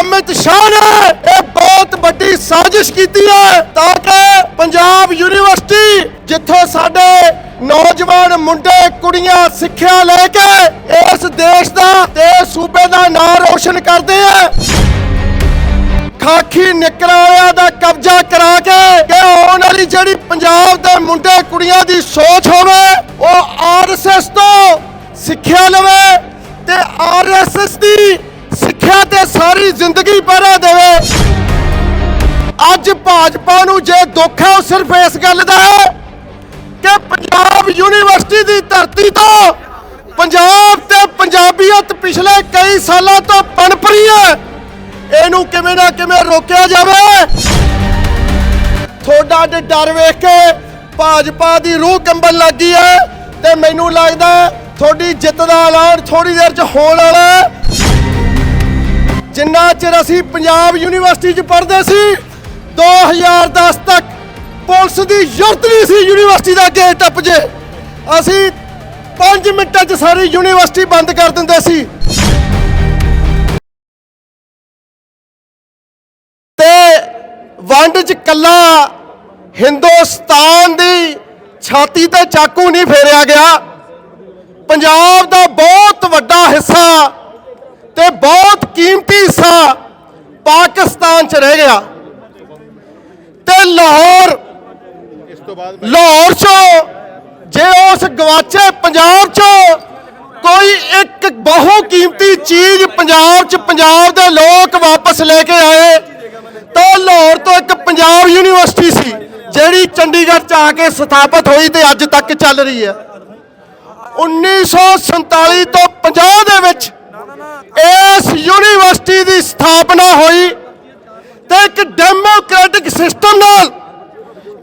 ਅਮਿਤ ਸ਼ਾਹ ਨੇ ਇਹ ਬਹੁਤ ਵੱਡੀ ਸਾਜ਼ਿਸ਼ ਕੀਤੀ ਹੈ ਤਾਂ ਕਿ ਪੰਜਾਬ ਯੂਨੀਵਰਸਿਟੀ, ਜਿੱਥੋਂ ਸਾਡੇ ਨੌਜਵਾਨ ਮੁੰਡੇ, ਕੁੜੀਆਂ ਸਿੱਖਿਆ ਲੈ ਕੇ ਇਸ ਦੇਸ਼ ਦਾ ਤੇ ਸੂਬੇ ਦਾ ਨਾਂ ਰੋਸ਼ਨ ਕਰਦੇ ਆ। ਖਾਕੀ ਨਿਕਰਾਂ ਦਾ ਕਬਜ਼ਾ ਕਰਾ ਕੇ ਕਿ ਆਉਣ ਵਾਲੀ ਜਿਹੜੀ ਪੰਜਾਬ ਦੇ ਮੁੰਡੇ, ਕੁੜੀਆਂ ਦੀ ਸੋਚ ਹੋਵੇ, ਉਹ ਆਰਐਸਐਸ ਤੋਂ ਸਿੱਖਿਆ ਲਵੇ। ਜ਼ਿੰਦਗੀ ਪਹਿਰਾ ਦੇਵੇ। ਅੱਜ ਭਾਜਪਾ ਨੂੰ ਜੇ ਦੁੱਖ ਹੈ, ਉਹ ਸਿਰਫ ਇਸ ਗੱਲ ਦਾ ਹੈ ਕਿ ਪੰਜਾਬ ਯੂਨੀਵਰਸਿਟੀ ਦੀ ਧਰਤੀ ਤੋਂ ਪੰਜਾਬ ਤੇ ਪੰਜਾਬੀਅਤ ਪਿਛਲੇ ਕਈ ਸਾਲਾਂ ਤੋਂ ਪਨਪ ਰਹੀ ਹੈ। ਇਹਨੂੰ ਕਿਵੇਂ ਨਾ ਕਿਵੇਂ ਰੋਕਿਆ ਜਾਵੇ। ਤੁਹਾਡਾ ਡਰ ਵੇਖ ਕੇ ਭਾਜਪਾ ਦੀ ਰੂਹ ਕੰਬਣ ਲੱਗੀ ਹੈ ਤੇ ਮੈਨੂੰ ਲੱਗਦਾ ਤੁਹਾਡੀ ਜਿੱਤ ਦਾ ਐਲਾਨ ਥੋੜੀ ਦੇਰ ਚ ਹੋਣ ਵਾਲਾ ਹੈ। ਜਿੰਨਾ ਚਿਰ ਅਸੀਂ ਪੰਜਾਬ ਯੂਨੀਵਰਸਿਟੀ 'ਚ ਪੜ੍ਹਦੇ ਸੀ 2010 ਤੱਕ ਪੁਲਿਸ ਦੀ ਜ਼ਰੂਰਤ ਨਹੀਂ ਸੀ ਯੂਨੀਵਰਸਿਟੀ ਦਾ ਗੇਟ ਟੱਪ ਜੇ। ਅਸੀਂ 5 ਮਿੰਟਾਂ 'ਚ ਸਾਰੀ ਯੂਨੀਵਰਸਿਟੀ ਬੰਦ ਕਰ ਦਿੰਦੇ ਸੀ। ਤੇ ਵੰਡ 'ਚ ਕੱਲਾ ਹਿੰਦੁਸਤਾਨ ਦੀ ਛਾਤੀ ਤੇ ਚਾਕੂ ਨਹੀਂ ਫੇਰਿਆ ਗਿਆ। ਪੰਜਾਬ ਦਾ ਬਹੁਤ ਵੱਡਾ ਹਿੱਸਾ ਤੇ ਬਹੁਤ ਕੀਮਤੀ ਹਿੱਸਾ ਪਾਕਿਸਤਾਨ 'ਚ ਰਹਿ ਗਿਆ ਤੇ ਲਾਹੌਰ ਇਸ ਤੋਂ ਬਾਅਦ ਲਾਹੌਰ 'ਚੋਂ, ਜੇ ਉਸ ਗਵਾਚੇ ਪੰਜਾਬ 'ਚੋਂ ਕੋਈ ਇੱਕ ਬਹੁ ਕੀਮਤੀ ਚੀਜ਼ ਪੰਜਾਬ 'ਚ, ਪੰਜਾਬ ਦੇ ਲੋਕ ਵਾਪਸ ਲੈ ਕੇ ਆਏ, ਤਾਂ ਲਾਹੌਰ ਤੋਂ ਇੱਕ ਪੰਜਾਬ ਯੂਨੀਵਰਸਿਟੀ ਸੀ, ਜਿਹੜੀ ਚੰਡੀਗੜ੍ਹ 'ਚ ਆ ਕੇ ਸਥਾਪਿਤ ਹੋਈ ਤੇ ਅੱਜ ਤੱਕ ਚੱਲ ਰਹੀ ਹੈ। 1947 ਤੋਂ 50 ਦੇ ਵਿੱਚ ਇਸ ਯੂਨੀਵਰਸਿਟੀ ਦੀ ਸਥਾਪਨਾ ਹੋਈ। ਤੇ ਇੱਕ ਡੈਮੋਕ੍ਰੈਟਿਕ ਸਿਸਟਮ ਨਾਲ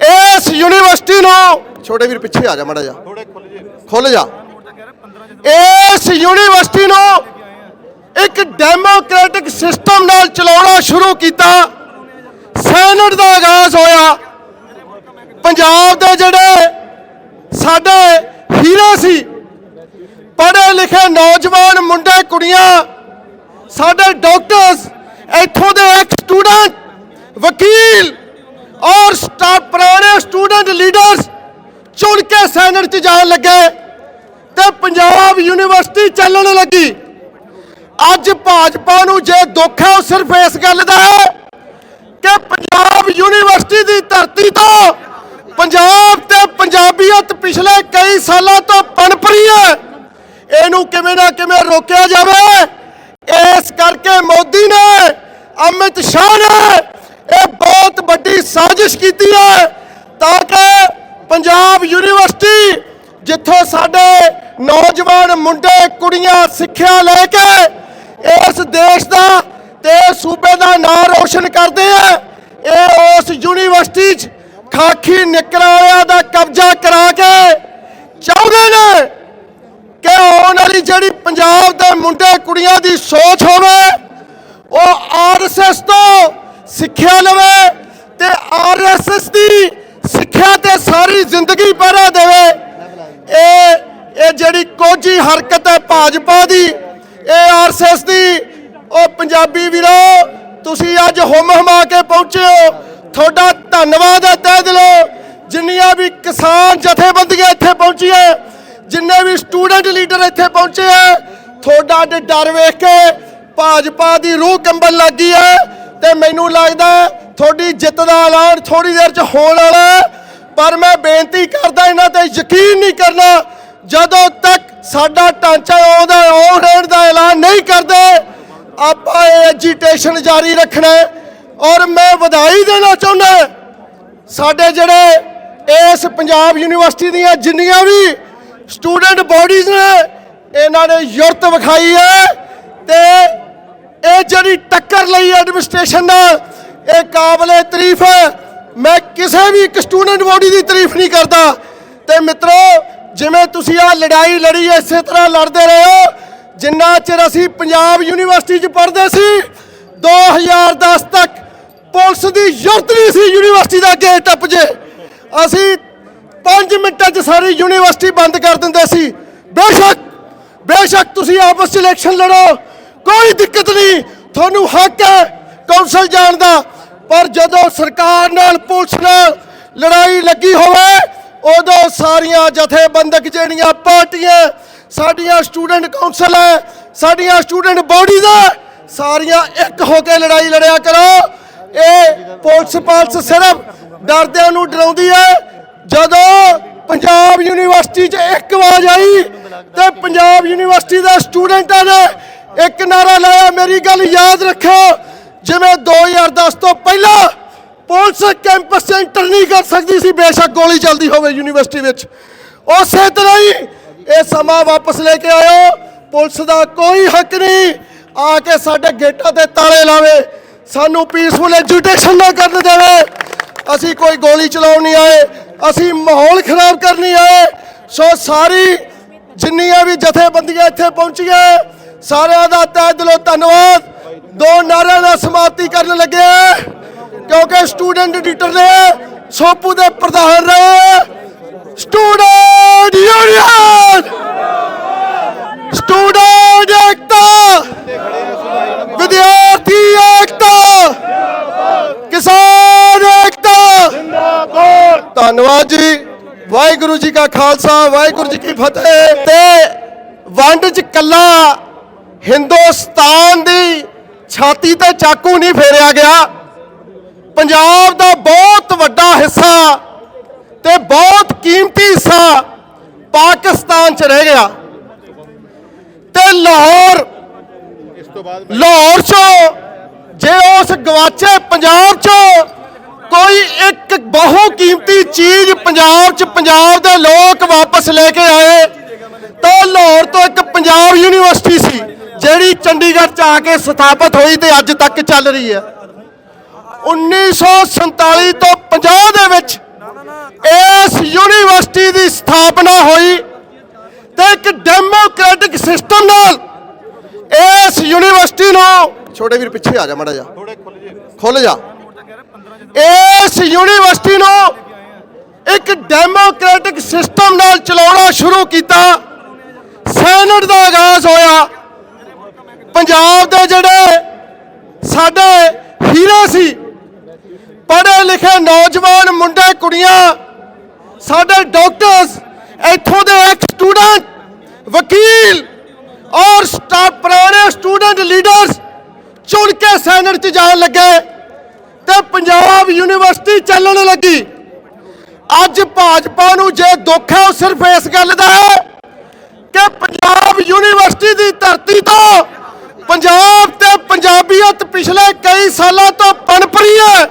ਇਸ ਯੂਨੀਵਰਸਿਟੀ ਨੂੰ ਛੋਟੇ ਵੀਰ ਪਿੱਛੇ ਆ ਜਾ ਮੜਾ ਜਾ। ਖੁੱਲ ਜਾ। ਇਸ ਯੂਨੀਵਰਸਿਟੀ ਨੂੰ ਇੱਕ ਡੈਮੋਕ੍ਰੈਟਿਕ ਸਿਸਟਮ ਨਾਲ ਚਲਾਉਣਾ ਸ਼ੁਰੂ ਕੀਤਾ। ਸੈਨੇਟ ਦਾ ਆਗਾਜ਼ ਹੋਇਆ। ਪੰਜਾਬ ਦੇ ਜਿਹੜੇ ਸਾਡੇ ਹੀਰੇ ਸੀ ਪੜ੍ਹੇ ਲਿਖੇ ਨੌਜਵਾਨ ਮੁੰਡੇ ਕੁੜੀਆਂ ਸਾਡੇ ਡਾਕਟਰਸ ਇੱਥੋਂ ਦੇ ਇੱਕ ਸਟੂਡੈਂਟ ਵਕੀਲ ਔਰ ਸਟਾ ਪੁਰਾਣੇ ਸਟੂਡੈਂਟ ਲੀਡਰਸ ਚੁਣ ਕੇ ਸੈਨੇਟ 'ਚ ਜਾਣ ਲੱਗੇ ਤੇ ਪੰਜਾਬ ਯੂਨੀਵਰਸਿਟੀ ਚੱਲਣ ਲੱਗੀ। ਅੱਜ ਭਾਜਪਾ ਨੂੰ ਜੇ ਦੁੱਖ ਹੈ, ਉਹ ਸਿਰਫ ਇਸ ਗੱਲ ਦਾ ਹੈ ਕਿ ਪੰਜਾਬ ਯੂਨੀਵਰਸਿਟੀ ਦੀ ਧਰਤੀ ਤੋਂ ਪੰਜਾਬ ਤੇ ਪੰਜਾਬੀਅਤ ਪਿਛਲੇ ਕਈ ਸਾਲਾਂ ਤੋਂ ਪਨਪ ਰਹੀ ਹੈ। ਇਹਨੂੰ ਕਿਵੇਂ ਨਾ ਕਿਵੇਂ ਰੋਕਿਆ ਜਾਵੇ। ਇਸ ਕਰਕੇ ਮੋਦੀ ਨੇ, ਅਮਿਤ ਸ਼ਾਹ ਨੇ ਇਹ ਬਹੁਤ ਵੱਡੀ ਸਾਜ਼ਿਸ਼ ਕੀਤੀ ਹੈ ਤਾਂ ਕਿ ਪੰਜਾਬ ਯੂਨੀਵਰਸਿਟੀ, ਜਿੱਥੋਂ ਸਾਡੇ ਨੌਜਵਾਨ ਮੁੰਡੇ, ਕੁੜੀਆਂ ਸਿੱਖਿਆ ਲੈ ਕੇ ਇਸ ਦੇਸ਼ ਦਾ ਤੇ ਸੂਬੇ ਦਾ ਨਾਂ ਰੋਸ਼ਨ ਕਰਦੇ ਆ। ਇਹ ਉਸ ਯੂਨੀਵਰਸਿਟੀ 'ਚ ਖਾਕੀ ਨਿਕਰਾਂ ਦਾ ਕਬਜ਼ਾ ਕਰਾ ਕੇ ਚਾਹੁੰਦੇ ਨੇ ਕਿ ਆਉਣ ਵਾਲੀ ਜਿਹੜੀ ਪੰਜਾਬ ਦੇ ਮੁੰਡੇ, ਕੁੜੀਆਂ ਦੀ ਸੋਚ ਹੋਵੇ, ਉਹ ਆਰਐਸਐਸ ਤੋਂ ਸਿੱਖਿਆ ਲਵੇ ਤੇ ਆਰਐਸਐਸ ਦੀ ਸਿੱਖਿਆ ਜ਼ਿੰਦਗੀ ਪਹਿਰਾ ਦੇਵੇ। ਇਹ ਇਹ ਜਿਹੜੀ ਕੋਝੀ ਹਰਕਤ ਹੈ ਭਾਜਪਾ ਦੀ, ਇਹ ਆਰਐਸਐਸ ਦੀ, ਉਹ ਪੰਜਾਬੀ ਵੀਰੋ, ਤੁਸੀਂ ਅੱਜ ਹੁਮ ਹਮਾ ਕੇ ਪਹੁੰਚੇ ਹੋ। ਤੁਹਾਡਾ ਧੰਨਵਾਦ ਹੈ, ਤਹਿ ਦਿਲੋਂ। ਜਿੰਨੀਆਂ ਵੀ ਕਿਸਾਨ ਜਥੇਬੰਦੀਆਂ ਇੱਥੇ ਪਹੁੰਚੀਆਂ, ਜਿੰਨੇ ਵੀ ਸਟੂਡੈਂਟ ਲੀਡਰ ਇੱਥੇ ਪਹੁੰਚੇ ਆ, ਤੁਹਾਡਾ ਡਰ ਵੇਖ ਕੇ ਭਾਜਪਾ ਦੀ ਰੂਹ ਕੰਬਣ ਲੱਗੀ ਹੈ। ਤੇ ਮੈਨੂੰ ਲੱਗਦਾ, ਤੁਹਾਡੀ ਜਿੱਤ ਦਾ ਐਲਾਨ ਥੋੜੀ ਦੇਰ ਚ ਹੋਣ ਵਾਲਾ ਪਰ ਮੈਂ ਬੇਨਤੀ ਕਰਦਾ ਇਹਨਾਂ ਤੇ ਯਕੀਨ ਨਹੀਂ ਕਰਨਾ, ਜਦੋਂ ਤੱਕ ਸਾਡਾ ਢਾਂਚਾ ਉਹਦਾ ਆਉਣ ਰਹਿਣ ਦਾ ਐਲਾਨ ਨਹੀਂ ਕਰਦੇ, ਆਪਾਂ ਇਹ ਐਜੀਟੇਸ਼ਨ ਜਾਰੀ ਰੱਖਣਾ ਔਰ ਮੈਂ ਵਧਾਈ ਦੇਣਾ ਚਾਹੁੰਦਾ ਸਾਡੇ ਜਿਹੜੇ ਇਸ ਪੰਜਾਬ ਯੂਨੀਵਰਸਿਟੀ ਦੀਆਂ ਜਿੰਨੀਆਂ ਵੀ ਸਟੂਡੈਂਟ ਬਾਡੀਜ਼ ਨੇ, ਇਹਨਾਂ ਨੇ ਯੁਰਤ ਵਿਖਾਈ ਹੈ ਤੇ ਇਹ ਜਿਹੜੀ ਟੱਕਰ ਲਈ ਐਡਮਿਨਿਸਟ੍ਰੇਸ਼ਨ ਨਾਲ ਇਹ ਕਾਬਲੇ ਤਾਰੀਫ ਹੈ। ਮੈਂ ਕਿਸੇ ਵੀ ਇੱਕ ਸਟੂਡੈਂਟ ਬੋਡੀ ਦੀ ਤਾਰੀਫ ਨਹੀਂ ਕਰਦਾ। ਤੇ ਮਿੱਤਰੋ, ਜਿਵੇਂ ਤੁਸੀਂ ਆ ਲੜਾਈ ਲੜੀ, ਇਸੇ ਤਰ੍ਹਾਂ ਲੜਦੇ ਰਹੋ। ਜਿੰਨਾ ਚਿਰ ਅਸੀਂ ਪੰਜਾਬ ਯੂਨੀਵਰਸਿਟੀ 'ਚ ਪੜ੍ਹਦੇ ਸੀ 2010 ਤੱਕ ਪੁਲਿਸ ਦੀ ਜ਼ਰੂਰਤ ਨਹੀਂ ਸੀ ਯੂਨੀਵਰਸਿਟੀ ਦਾ ਗੇਟ ਟੱਪ ਜੇ। ਅਸੀਂ 5 ਮਿੰਟਾਂ 'ਚ ਸਾਰੀ ਯੂਨੀਵਰਸਿਟੀ ਬੰਦ ਕਰ ਦਿੰਦੇ ਸੀ। ਬੇਸ਼ੱਕ ਬੇਸ਼ੱਕ ਤੁਸੀਂ ਆਪਸ 'ਚ ਇਲੈਕਸ਼ਨ ਲੜੋ, ਕੋਈ ਦਿੱਕਤ ਨਹੀਂ। ਤੁਹਾਨੂੰ ਹੱਕ ਹੈ ਕੌਂਸਲ ਜਾਣ ਦਾ। ਪਰ ਜਦੋਂ ਸਰਕਾਰ ਨਾਲ ਪੁਲਿਸ ਨਾਲ ਲੜਾਈ ਲੱਗੀ ਹੋਵੇ, ਉਦੋਂ ਸਾਰੀਆਂ ਜਥੇਬੰਦਕ ਜਿਹੜੀਆਂ ਪਾਰਟੀਆਂ, ਸਾਡੀਆਂ ਸਟੂਡੈਂਟ ਕੌਂਸਲ ਹੈ, ਸਾਡੀਆਂ ਸਟੂਡੈਂਟ ਬਾਡੀਜ਼ ਹੈ ਸਾਰੀਆਂ ਇੱਕ ਹੋ ਕੇ ਲੜਾਈ ਲੜਿਆ ਕਰੋ। ਇਹ ਪੁਲਿਸ ਪੁਲਿਸ ਸਿਰਫ ਡਰਦਿਆਂ ਨੂੰ ਡਰਾਉਂਦੀ ਹੈ। ਜਦੋਂ ਪੰਜਾਬ ਯੂਨੀਵਰਸਿਟੀ 'ਚ ਇੱਕ ਆਵਾਜ਼ ਆਈ, ਤੇ ਪੰਜਾਬ ਯੂਨੀਵਰਸਿਟੀ ਦੇ ਸਟੂਡੈਂਟਾਂ ਨੇ ਇੱਕ ਨਾਰਾ ਲਾਇਆ, ਮੇਰੀ ਗੱਲ ਯਾਦ ਰੱਖੋ ਜਿਵੇਂ 2010 ਤੋਂ ਪਹਿਲਾਂ ਪੁਲਿਸ ਕੈਂਪਸ 'ਚ ਐਂਟਰ ਨਹੀਂ ਕਰ ਸਕਦੀ ਸੀ, ਬੇਸ਼ੱਕ ਗੋਲੀ ਚੱਲਦੀ ਹੋਵੇ ਯੂਨੀਵਰਸਿਟੀ ਵਿੱਚ। ਉਸੇ ਤਰ੍ਹਾਂ ਹੀ ਇਹ ਸਮਾਂ ਵਾਪਸ ਲੈ ਕੇ ਆਇਓ। ਪੁਲਿਸ ਦਾ ਕੋਈ ਹੱਕ ਨਹੀਂ ਆ ਕੇ ਸਾਡੇ ਗੇਟਾਂ ਤੇ ਤਾਲੇ ਲਾਵੇ, ਸਾਨੂੰ ਪੀਸਫੁਲ ਐਜੂਟੇਸ਼ਨ ਨਾ ਕਰਨ ਦੇਵੇ। ਅਸੀਂ ਕੋਈ ਗੋਲੀ ਚਲਾਉਣ ਨਹੀਂ ਆਏ, ਅਸੀਂ ਮਾਹੌਲ ਖਰਾਬ ਕਰਨ ਨਹੀਂ ਆਏ। ਸੋ ਸਾਰੀ ਜਿੰਨੀਆਂ ਵੀ ਜਥੇਬੰਦੀਆਂ ਇੱਥੇ ਪਹੁੰਚੀਆਂ, ਸਾਰਿਆਂ ਦਾ ਤਹਿ ਦਿਲੋਂ ਧੰਨਵਾਦ। ਦੋ ਨਾਰਿਆਂ ਨਾਲ ਸਮਾਪਤੀ ਕਰਨ ਲੱਗੇ ਕਿਉਂਕਿ ਸਟੂਡੈਂਟ ਐਡੀਟਰ ਨੇ ਸੋਪੂ ਦੇ ਪ੍ਰਧਾਨ ਰਹੇ ਸਟੂਡੈਂਟ ਯੂਨੀਅਨ! ਸਟੂਡੈਂਟ ਏਕਤਾ! ਵਿਦਿਆਰਥੀ ਏਕਤਾ! ਕਿਸਾਨ ਏਕਤਾ! ਧੰਨਵਾਦ ਜੀ। ਵਾਹਿਗੁਰੂ ਜੀ ਕਾ ਖਾਲਸਾ, ਵਾਹਿਗੁਰੂ ਜੀ ਕੀ ਫਤਿਹ। ਤੇ ਵੰਡ ਚ ਕੱਲਾ ਹਿੰਦੁਸਤਾਨ ਛਾਤੀ ਤੇ ਚਾਕੂ ਨਹੀਂ ਫੇਰਿਆ ਗਿਆ। ਪੰਜਾਬ ਦਾ ਬਹੁਤ ਵੱਡਾ ਹਿੱਸਾ ਤੇ ਬਹੁਤ ਕੀਮਤੀ ਹਿੱਸਾ ਪਾਕਿਸਤਾਨ ਚ ਰਹਿ ਗਿਆ। ਤੇ ਲਾਹੌਰ ਇਸ ਤੋਂ ਬਾਅਦ ਲਾਹੌਰ ਚੋਂ ਜੇ ਉਸ ਗਵਾਚੇ ਪੰਜਾਬ ਚੋਂ ਕੋਈ ਇੱਕ ਬਹੁ ਕੀਮਤੀ ਚੀਜ਼ ਪੰਜਾਬ ਚ, ਪੰਜਾਬ ਦੇ ਲੋਕ ਵਾਪਸ ਲੈ ਕੇ ਆਏ, ਤਾਂ ਲਾਹੌਰ ਤੋਂ ਇੱਕ ਪੰਜਾਬ ਯੂਨੀਵਰਸਿਟੀ ਸੀ। ਜਿਹੜੀ ਚੰਡੀਗੜ੍ਹ ਚ ਆ ਕੇ ਸਥਾਪਿਤ ਹੋਈ ਤੇ ਅੱਜ ਤੱਕ ਚੱਲ ਰਹੀ ਹੈ। 1947 ਤੋਂ 50 ਦੇ ਵਿੱਚ ਇਸ ਯੂਨੀਵਰਸਿਟੀ ਦੀ ਸਥਾਪਨਾ ਹੋਈ ਤੇ ਇੱਕ ਡੈਮੋਕ੍ਰੈਟਿਕ ਸਿਸਟਮ ਨਾਲ ਇਸ ਯੂਨੀਵਰਸਿਟੀ ਨੂੰ ਛੋਟੇ ਵੀਰ ਪਿੱਛੇ ਆ ਜਾ ਮੜਾ ਜਾ। ਖੁੱਲ ਜਾ। ਇਸ ਯੂਨੀਵਰਸਿਟੀ ਨੂੰ ਇੱਕ ਡੈਮੋਕ੍ਰੈਟਿਕ ਸਿਸਟਮ ਨਾਲ ਚਲਾਉਣਾ ਸ਼ੁਰੂ ਕੀਤਾ। ਸੈਨੇਟ ਦਾ ਆਗਾਜ਼ ਹੋਇਆ। ਪੰਜਾਬ ਦੇ ਜਿਹੜੇ ਸਾਡੇ ਹੀਰੇ ਸੀ, ਪੜ੍ਹੇ ਲਿਖੇ ਨੌਜਵਾਨ ਮੁੰਡੇ, ਕੁੜੀਆਂ, ਸਾਡੇ ਡਾਕਟਰਸ ਇੱਥੋਂ ਦੇ ਇੱਕ ਸਟੂਡੈਂਟ ਵਕੀਲ ਔਰ ਸਟਾ ਪੁਰਾਣੇ ਸਟੂਡੈਂਟ ਲੀਡਰਸ ਚੁਣ ਕੇ ਸੈਨੇਟ 'ਚ ਜਾਣ ਲੱਗੇ ਤੇ ਪੰਜਾਬ ਯੂਨੀਵਰਸਿਟੀ ਚੱਲਣ ਲੱਗੀ। ਅੱਜ ਭਾਜਪਾ ਨੂੰ ਜੇ ਦੁੱਖ ਹੈ, ਉਹ ਸਿਰਫ ਇਸ ਗੱਲ ਦਾ ਹੈ ਕਿ ਪੰਜਾਬ ਯੂਨੀਵਰਸਿਟੀ ਦੀ ਧਰਤੀ ਤੋਂ ਪੰਜਾਬ ਤੇ ਪੰਜਾਬੀਅਤ ਪਿਛਲੇ ਕਈ ਸਾਲਾਂ ਤੋਂ ਪਨਪ ਰਹੀ ਹੈ।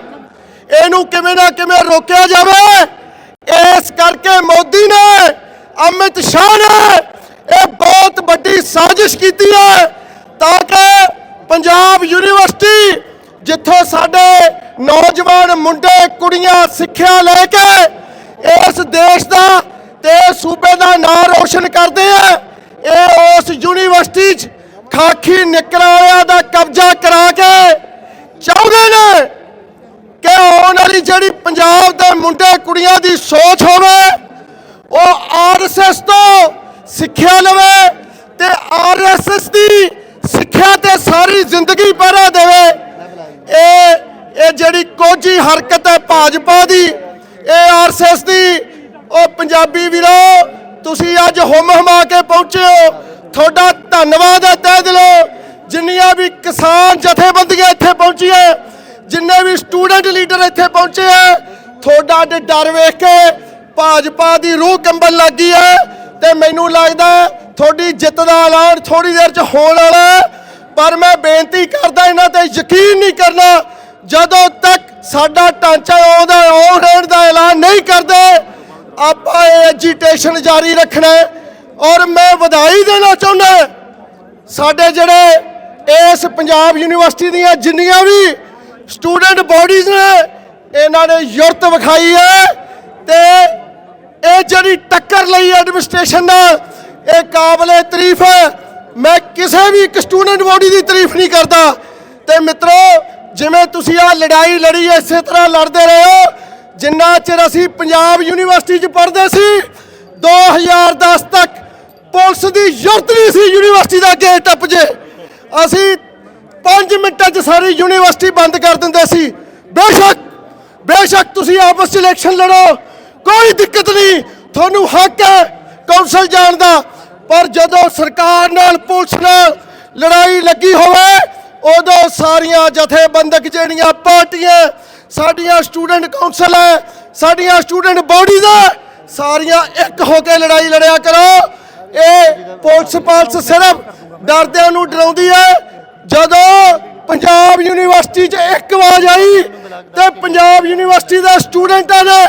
ਇਹਨੂੰ ਕਿਵੇਂ ਨਾ ਕਿਵੇਂ ਰੋਕਿਆ ਜਾਵੇ। ਇਸ ਕਰਕੇ ਮੋਦੀ ਨੇ, ਅਮਿਤ ਸ਼ਾਹ ਨੇ ਇਹ ਬਹੁਤ ਵੱਡੀ ਸਾਜ਼ਿਸ਼ ਕੀਤੀ ਹੈ ਤਾਂ ਕਿ ਪੰਜਾਬ ਯੂਨੀਵਰਸਿਟੀ, ਜਿੱਥੇ ਸਾਡੇ ਨੌਜਵਾਨ ਮੁੰਡੇ, ਕੁੜੀਆਂ ਸਿੱਖਿਆ ਲੈ ਕੇ ਇਸ ਦੇਸ਼ ਦਾ ਤੇ ਸੂਬੇ ਦਾ ਨਾਂ ਰੋਸ਼ਨ ਕਰਦੇ ਆ, ਇਹ ਉਸ ਯੂਨੀਵਰਸਿਟੀ 'ਚ ਖਾਕੀ ਨਿਕਲ ਵਾਲਿਆਂ ਦਾ ਕਬਜ਼ਾ ਕਰਾ ਕੇ ਚਾਹੁੰਦੇ ਨੇ ਕਿ ਆਉਣ ਵਾਲੀ ਜਿਹੜੀ ਪੰਜਾਬ ਦੇ ਮੁੰਡੇ ਕੁੜੀਆਂ ਦੀ ਸੋਚ ਹੋਵੇ, ਉਹ ਆਰਐਸਐਸ ਤੋਂ ਸਿੱਖਿਆ ਲਵੇ ਤੇ ਆਰਐਸਐਸ ਦੀ ਸਿੱਖਿਆ ਤੇ ਸਾਰੀ ਜ਼ਿੰਦਗੀ ਪਹਿਰਾ ਦੇਵੇ। ਇਹ ਇਹ ਜਿਹੜੀ ਕੋਝੀ ਹਰਕਤ ਹੈ ਭਾਜਪਾ ਦੀ, ਇਹ ਆਰਐਸਐਸ ਦੀ, ਉਹ ਪੰਜਾਬੀ ਵੀਰੋ, ਤੁਸੀਂ ਅੱਜ ਹੁਮ ਹਮਾ ਕੇ ਪਹੁੰਚੇ ਹੋ। ਤੁਹਾਡਾ ਧੰਨਵਾਦ ਹੈ ਤਹਿ ਦਿਲੋਂ। ਜਿੰਨੀਆਂ ਵੀ ਕਿਸਾਨ ਜਥੇਬੰਦੀਆਂ ਇੱਥੇ ਪਹੁੰਚੀਆਂ, ਜਿੰਨੇ ਵੀ ਸਟੂਡੈਂਟ ਲੀਡਰ ਇੱਥੇ ਪਹੁੰਚੇ ਆ, ਤੁਹਾਡਾ ਅੱਜ ਡਰ ਵੇਖ ਕੇ ਭਾਜਪਾ ਦੀ ਰੂਹ ਕੰਬਣ ਲੱਗੀ ਹੈ ਤੇ ਮੈਨੂੰ ਲੱਗਦਾ ਤੁਹਾਡੀ ਜਿੱਤ ਦਾ ਐਲਾਨ ਥੋੜੀ ਦੇਰ ਚ ਹੋਣ ਵਾਲਾ ਪਰ ਮੈਂ ਬੇਨਤੀ ਕਰਦਾ ਇਹਨਾਂ ਤੇ ਯਕੀਨ ਨਹੀਂ ਕਰਨਾ, ਜਦੋਂ ਤੱਕ ਸਾਡਾ ਢਾਂਚਾ ਉਹਦਾ ਆਉਣ ਰਹਿਣ ਦਾ ਐਲਾਨ ਨਹੀਂ ਕਰਦੇ, ਆਪਾਂ ਇਹ ਐਜੀਟੇਸ਼ਨ ਜਾਰੀ ਰੱਖਣਾ ਔਰ ਮੈਂ ਵਧਾਈ ਦੇਣਾ ਚਾਹੁੰਦਾ ਸਾਡੇ ਜਿਹੜੇ ਇਸ ਪੰਜਾਬ ਯੂਨੀਵਰਸਿਟੀ ਦੀਆਂ ਜਿੰਨੀਆਂ ਵੀ ਸਟੂਡੈਂਟ ਬਾਡੀਜ਼ ਨੇ, ਇਹਨਾਂ ਨੇ ਯੁਰਤ ਵਿਖਾਈ ਹੈ ਤੇ ਇਹ ਜਿਹੜੀ ਟੱਕਰ ਲਈ ਐਡਮਿਨਿਸਟ੍ਰੇਸ਼ਨ ਨਾਲ ਇਹ ਕਾਬਲੇ ਤਾਰੀਫ ਹੈ। ਮੈਂ ਕਿਸੇ ਵੀ ਇੱਕ ਸਟੂਡੈਂਟ ਬਾਡੀ ਦੀ ਤਾਰੀਫ ਨਹੀਂ ਕਰਦਾ। ਤੇ ਮਿੱਤਰੋ, ਜਿਵੇਂ ਤੁਸੀਂ ਆ ਲੜਾਈ ਲੜੀ, ਇਸੇ ਤਰ੍ਹਾਂ ਲੜਦੇ ਰਹੋ ਜਿੰਨਾ ਚਿਰ ਅਸੀਂ ਪੰਜਾਬ ਯੂਨੀਵਰਸਿਟੀ 'ਚ ਪੜ੍ਹਦੇ ਸੀ 2010 ਤੱਕ ਪੁਲਿਸ ਦੀ ਜ਼ਰੂਰਤ ਨਹੀਂ ਸੀ ਯੂਨੀਵਰਸਿਟੀ ਦਾ ਗੇਟ ਟੱਪ ਜੇ। ਅਸੀਂ 5 'ਚ ਸਾਰੀ ਯੂਨੀਵਰਸਿਟੀ ਬੰਦ ਕਰ ਦਿੰਦੇ ਸੀ। ਬੇਸ਼ੱਕ ਬੇਸ਼ੱਕ ਤੁਸੀਂ ਆਪਸ ਚ ਇਲੈਕਸ਼ਨ ਲੜੋ, ਕੋਈ ਦਿੱਕਤ ਨਹੀਂ। ਤੁਹਾਨੂੰ ਹੱਕ ਹੈ ਕੌਂਸਲ ਜਾਣ ਦਾ। ਪਰ ਜਦੋਂ ਸਰਕਾਰ ਨਾਲ ਪੁਲਿਸ ਨਾਲ ਲੜਾਈ ਲੱਗੀ ਹੋਵੇ, ਉਦੋਂ ਸਾਰੀਆਂ ਜਥੇਬੰਦਕ ਜਿਹੜੀਆਂ ਪਾਰਟੀਆਂ, ਸਾਡੀਆਂ ਸਟੂਡੈਂਟ ਕੌਂਸਲ ਹੈ, ਸਾਡੀਆਂ ਸਟੂਡੈਂਟ ਬਾਡੀਜ਼ ਹੈ, ਸਾਰੀਆਂ ਇੱਕ ਹੋ ਕੇ ਲੜਾਈ ਲੜਿਆ ਕਰੋ। ਇਹ ਪੁਲਿਸ ਪੁਲਿਸ ਸਿਰਫ ਡਰਦਿਆਂ ਨੂੰ ਡਰਾਉਂਦੀ ਹੈ। ਜਦੋਂ ਪੰਜਾਬ ਯੂਨੀਵਰਸਿਟੀ 'ਚ ਇੱਕ ਆਵਾਜ਼ ਆਈ, ਤੇ ਪੰਜਾਬ ਯੂਨੀਵਰਸਿਟੀ ਦੇ ਸਟੂਡੈਂਟਾਂ ਨੇ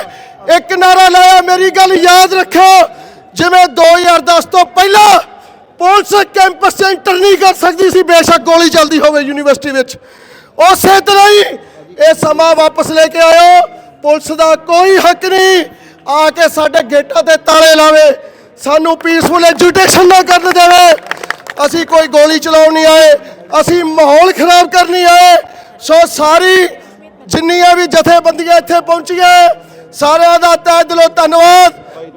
ਇੱਕ ਨਾਰਾ ਲਾਇਆ, ਮੇਰੀ ਗੱਲ ਯਾਦ ਰੱਖੋ ਜਿਵੇਂ 2010 ਤੋਂ ਪਹਿਲਾਂ ਪੁਲਿਸ ਕੈਂਪਸ 'ਚ ਐਂਟਰ ਨਹੀਂ ਕਰ ਸਕਦੀ ਸੀ, ਬੇਸ਼ੱਕ ਗੋਲੀ ਚੱਲਦੀ ਹੋਵੇ ਯੂਨੀਵਰਸਿਟੀ ਵਿੱਚ। ਉਸੇ ਤਰ੍ਹਾਂ ਹੀ ਇਹ ਸਮਾਂ ਵਾਪਸ ਲੈ ਕੇ ਆਇਓ, ਪੁਲਿਸ ਦਾ ਕੋਈ ਹੱਕ ਨਹੀਂ, ਆ ਕੇ ਸਾਡੇ ਗੇਟਾਂ ਤੇ ਤਾਲੇ ਲਾਵੇ। ਸਾਨੂੰ ਪੀਸਫੁਲ ਐਜੂਟੇਸ਼ਨ ਨਾ ਕਰਨ ਦੇਵੇ। ਅਸੀਂ ਕੋਈ ਗੋਲੀ ਚਲਾਉਣ ਨਹੀਂ ਆਏ, ਅਸੀਂ ਮਾਹੌਲ ਖਰਾਬ ਕਰਨ ਨਹੀਂ ਆਏ। ਸੋ ਸਾਰੀ ਜਿੰਨੀਆਂ ਵੀ ਜਥੇਬੰਦੀਆਂ ਇੱਥੇ ਪਹੁੰਚੀਆਂ, ਸਾਰਿਆਂ ਦਾ ਤਹਿ ਦਿਲੋਂ ਧੰਨਵਾਦ।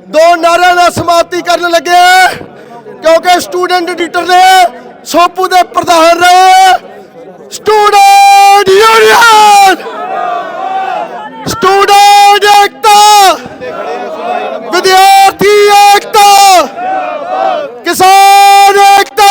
ਦੋ ਨਾਰਿਆਂ ਦਾ ਸਮਾਪਤੀ ਕਰਨ ਲੱਗੇ ਕਿਉਂਕਿ ਸਟੂਡੈਂਟ ਐਡੀਟਰ ਨੇ ਸੋਪੂ ਦੇ ਪ੍ਰਧਾਨ ਰਹੇ ਸਟੂਡੈਂਟ ਯੂਨੀਅਨ ਸਟੂਡੈਂਟ ਏਕਤਾ ਵਿਦਿਆਰਥੀ ਏਕਤਾ ਕਿਸਾਨ ਏਕਤਾ